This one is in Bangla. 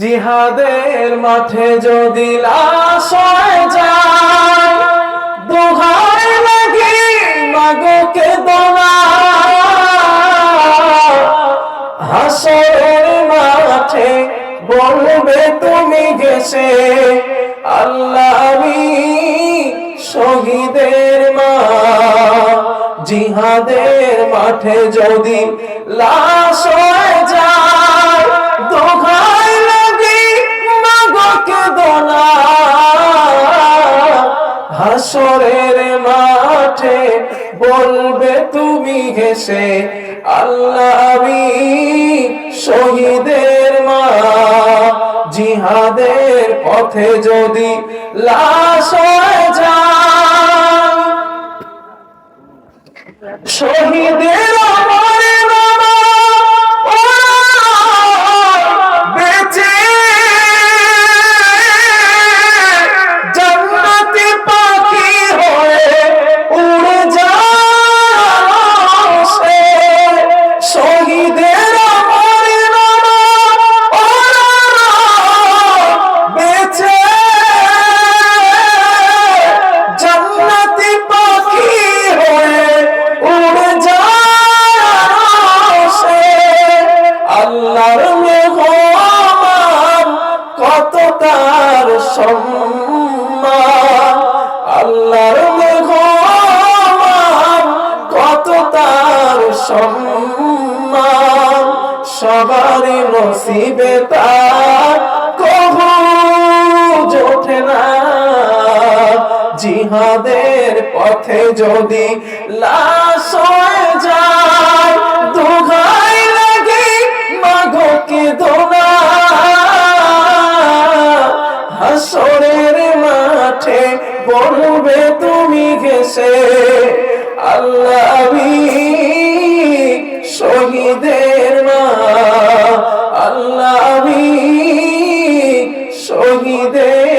জিহাদের মাঠে যদি লাশ যায়, দোহাই লাগি মাগোকে দোনা মাঠে বলবে তুমি গেছে, আল্লাহ শহীদের মা। জিহাদের মাঠে যদি লাশ হাসরের মাঠে বলবে তুমি হেসে আল্লাহ শহীদের মা। জিহাদের পথে যদি লাশ হয়ে শহীদের মেহমান কত তার সম্মান। আল্লাহর মেহমান কত তার সম্মান। সবারই নসিবে তার কবু জোঠে না। জিহাদের পথে যদি লাশ হয়ে যায় বলবে তুমি ঘেসে আল্লাহ শহীদের মা। আল্লাহ আমি শহীদের